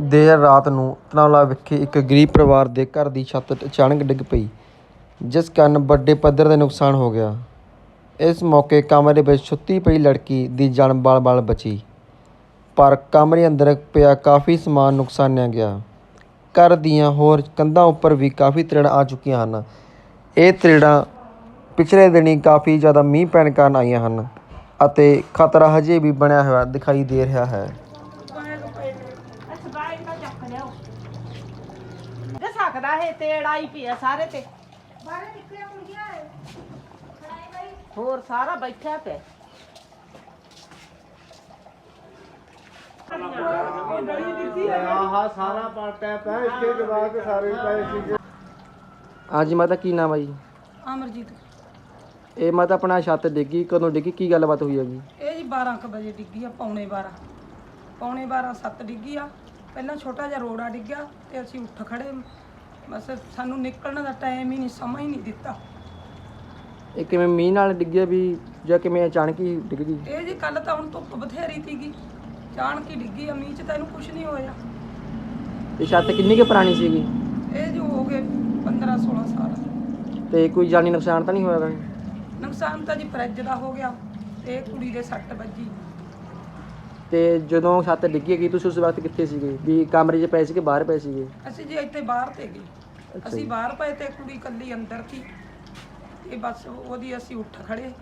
ਦੇਰ ਰਾਤ ਨੂੰ ਧਨੌਲਾ ਵਿਖੇ ਇੱਕ ਗਰੀਬ ਪਰਿਵਾਰ ਦੇ ਘਰ ਦੀ ਛੱਤ ਅਚਾਨਕ ਡਿੱਗ ਪਈ, ਜਿਸ ਕਾਰਨ ਵੱਡੇ ਪੱਧਰ ਦੇ ਨੁਕਸਾਨ ਹੋ ਗਿਆ। ਇਸ ਮੌਕੇ ਕਮਰੇ ਵਿੱਚ ਸੁੱਤੀ ਪਈ ਲੜਕੀ ਦੀ ਜਾਨ ਬਾਲ-ਬਾਲ ਬਚੀ, ਪਰ ਕਮਰੇ ਅੰਦਰ ਪਿਆ ਕਾਫੀ ਸਮਾਨ ਨੁਕਸਾਨਿਆ ਗਿਆ। ਘਰ ਦੀਆਂ ਹੋਰ ਕੰਧਾਂ ਉੱਪਰ ਵੀ ਕਾਫੀ ਤਰੇੜਾਂ ਆ ਚੁੱਕੀਆਂ ਹਨ। ਇਹ ਤਰੇੜਾਂ ਪਿਛਲੇ ਦਿਨੀ ਕਾਫੀ ਜ਼ਿਆਦਾ ਮੀਂਹ ਪੈਣ ਕਾਰਨ ਆਈਆਂ ਹਨ ਅਤੇ ਖਤਰਾ ਹਜੇ ਵੀ ਬਣਿਆ ਹੋਇਆ ਦਿਖਾਈ ਦੇ ਰਿਹਾ ਹੈ। ਦੇ ਸਕਦਾ ਹੈ ਤੇੜਾ ਹੀ ਪਿਆ ਸਾਰੇ ਤੇ। ਹੋਰ ਸਾਰਾ ਬੈਠਾ ਪਿਆ। ਆਹ ਸਾਰਾ ਪਾਟਿਆ ਪਿਆ ਇੱਥੇ ਜਵਾਕ ਸਾਰੇ ਪਏ ਸੀਗੇ। ਹਾਂਜੀ ਮਾਤਾ ਕੀ ਨਾਮ ਹੈ ਜੀ? ਅਮਰਜੀਤ। ਇਹ ਮਾਤਾ ਆਪਣਾ ਛੱਤ ਡਿੱਗੀ ਕਦੋਂ ਡਿੱਗੀ ਕੀ ਗੱਲਬਾਤ ਹੋਈ ਹੈਗੀ? ਇਹ ਜੀ 12 ਕੁ ਵਜੇ ਡਿੱਗੀ ਆ ਪੌਣੇ 12 ਪੌਣੇ 12 ਸੱਤ ਡਿੱਗੀ ਆ ਪਹਿਲਾਂ ਛੋਟਾ ਜਿਹਾ ਰੋੜਾ ਡਿੱਗਿਆ ਤੇ ਅਸੀਂ ਉੱਠ ਖੜੇ। ਬਸ ਸਾਨੂੰ ਨਿਕਲਣ ਦਾ ਟਾਈਮ ਹੀ ਨਹੀਂ ਸਮਾਂ ਹੀ ਨਹੀਂ ਦਿੱਤਾ। ਇਹ ਕਿਵੇਂ ਮੀਂਹ ਨਾਲ ਡਿੱਗਿਆ ਵੀ ਜਾਂ ਕਿਵੇਂ ਅਚਾਨਕ ਹੀ ਡਿੱਗ ਗਈ? ਇਹ ਜੀ ਕੱਲ ਤਾਂ ਹੁਣ ਧੁੱਪ ਬਥੇਰੀ ਸੀਗੀ। ਚਾਣ ਕੀ ਡਿੱਗੀ ਆ ਮੀਂਹ ਚ ਤਾਂ ਇਹਨੂੰ ਕੁਝ ਨਹੀਂ ਹੋਇਆ। ਇਹ ਛੱਤ ਕਿੰਨੀ ਕੁ ਪੁਰਾਣੀ ਸੀਗੀ? ਇਹ ਜੋ ਹੋ ਗਏ 15 16 ਸਾਲ। ਤੇ ਕੋਈ ਜਾਨੀ ਨੁਕਸਾਨ ਤਾਂ ਨਹੀਂ ਹੋਇਆਗਾ ਨੁਕਸਾਨ ਤਾਂ ਜੀ ਫਰਿੱਜ ਦਾ ਹੋ ਗਿਆ ਤੇ ਕੁੜੀ ਦੇ ਸੱਟ ਵੱਜੀ। ਤੇ ਜਦੋਂ ਛੱਤ ਡਿੱਗੀ ਗਈ ਤੁਸੀਂ ਉਸ ਵਕਤ ਕਿੱਥੇ ਸੀਗੇ? ਵੀ ਕਮਰੇ 'ਚ ਪਏ ਸੀ ਕਿ ਬਾਹਰ ਪਏ ਸੀਗੇ? ਅਸੀਂ ਜੀ ਇੱਥੇ ਬਾਹਰ ਤੇ ਗਏ। ਅਸੀਂ ਬਾਹਰ ਪਏ ਤੇ ਕੁੜੀ ਕੱਲੀ ਅੰਦਰ ਸੀ। ਤੇ ਬਸ ਉਹਦੀ ਅਸੀਂ ਉੱਠ ਖੜੇ।